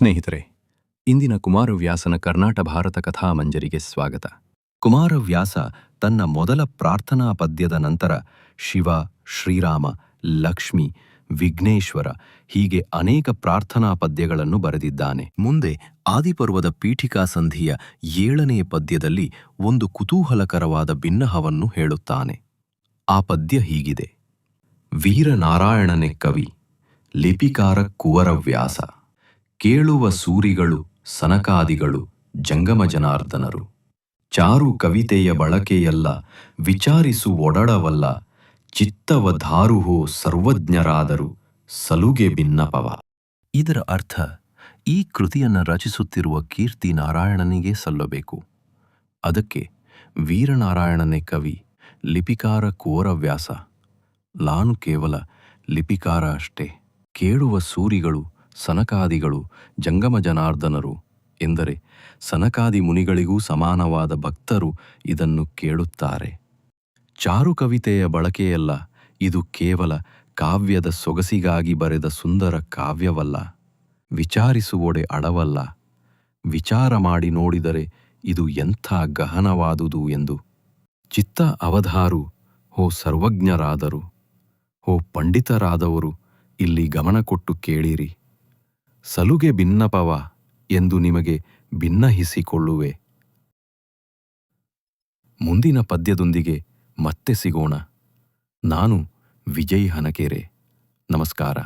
ಸ್ನೇಹಿತರೆ, ಇಂದಿನ ಕುಮಾರವ್ಯಾಸನ ಕರ್ನಾಟ ಭಾರತ ಕಥಾಮಂಜರಿಗೆ ಸ್ವಾಗತ. ಕುಮಾರವ್ಯಾಸ ತನ್ನ ಮೊದಲ ಪ್ರಾರ್ಥನಾ ಪದ್ಯದ ನಂತರ ಶಿವ, ಶ್ರೀರಾಮ, ಲಕ್ಷ್ಮಿ, ವಿಘ್ನೇಶ್ವರ ಹೀಗೆ ಅನೇಕ ಪ್ರಾರ್ಥನಾ ಪದ್ಯಗಳನ್ನು ಬರೆದಿದ್ದಾನೆ. ಮುಂದೆ ಆದಿಪರ್ವದ ಪೀಠಿಕಾ ಸಂಧಿಯ ಏಳನೇ ಪದ್ಯದಲ್ಲಿ ಒಂದು ಕುತೂಹಲಕರವಾದ ಭಿನ್ನಹವನ್ನು ಹೇಳುತ್ತಾನೆ. ಆ ಪದ್ಯ ಹೀಗಿದೆ. ವೀರನಾರಾಯಣನೆ ಕವಿ, ಲಿಪಿಕಾರ ಕುವರವ್ಯಾಸ. ಕೇಳುವ ಸೂರಿಗಳು, ಸನಕಾದಿಗಳು ಜಂಗಮ ಜನಾರ್ದನರು ಚಾರು ಕವಿತೆಯ ಬಳಕೆಯಲ್ಲ, ವಿಚಾರಿಸು ಒಡಡವಲ್ಲ ಚಿತ್ತವ ಧಾರುಹೋ ಸರ್ವಜ್ಞರಾದರು, ಸಲುಗೆ ಭಿನ್ನಪವ ಇದರ ಅರ್ಥ, ಈ ಕೃತಿಯನ್ನು ರಚಿಸುತ್ತಿರುವ ಕೀರ್ತಿ ನಾರಾಯಣನಿಗೆ ಸಲ್ಲಬೇಕು. ಅದಕ್ಕೆ ವೀರನಾರಾಯಣನೇ ಕವಿ, ಲಿಪಿಕಾರ ಕುವರವ್ಯಾಸ ನಾನು ಕೇವಲ ಲಿಪಿಕಾರ ಅಷ್ಟೇ. ಕೇಳುವ ಸೂರಿಗಳು ಸನಕಾದಿಗಳು ಜಂಗಮ ಜನಾರ್ದನರು ಎಂದರೆ ಸನಕಾದಿ ಮುನಿಗಳಿಗೂ ಸಮಾನವಾದ ಭಕ್ತರು ಇದನ್ನು ಕೇಳುತ್ತಾರೆ. ಚಾರು ಕವಿತೆಯ ಬಳಕೆಯಲ್ಲ, ಇದು ಕೇವಲ ಕಾವ್ಯದ ಸೊಗಸಿಗಾಗಿ ಬರೆದ ಸುಂದರ ಕಾವ್ಯವಲ್ಲ. ವಿಚಾರಿಸುವೊಡೆ ಅಡವಲ್ಲ ವಿಚಾರ ಮಾಡಿ ನೋಡಿದರೆ ಇದು ಎಂಥ ಗಹನವಾದುದು ಎಂದು. ಚಿತ್ತ ಅವಧಾರು, ಹೋ ಸರ್ವಜ್ಞರಾದರು. ಹೋ ಪಂಡಿತರಾದವರು, ಇಲ್ಲಿ ಗಮನ ಕೊಟ್ಟು ಕೇಳಿರಿ. ಸಲುಗೆ ಭಿನ್ನಪವ ಎಂದು ನಿಮಗೆ ಭಿನ್ನಹಿಸಿಕೊಳ್ಳುವೆ. ಮುಂದಿನ ಪದ್ಯದೊಂದಿಗೆ ಮತ್ತೆ ಸಿಗೋಣ. ನಾನು ವಿಜಯ್ ಹನಕೆರೆ. ನಮಸ್ಕಾರ.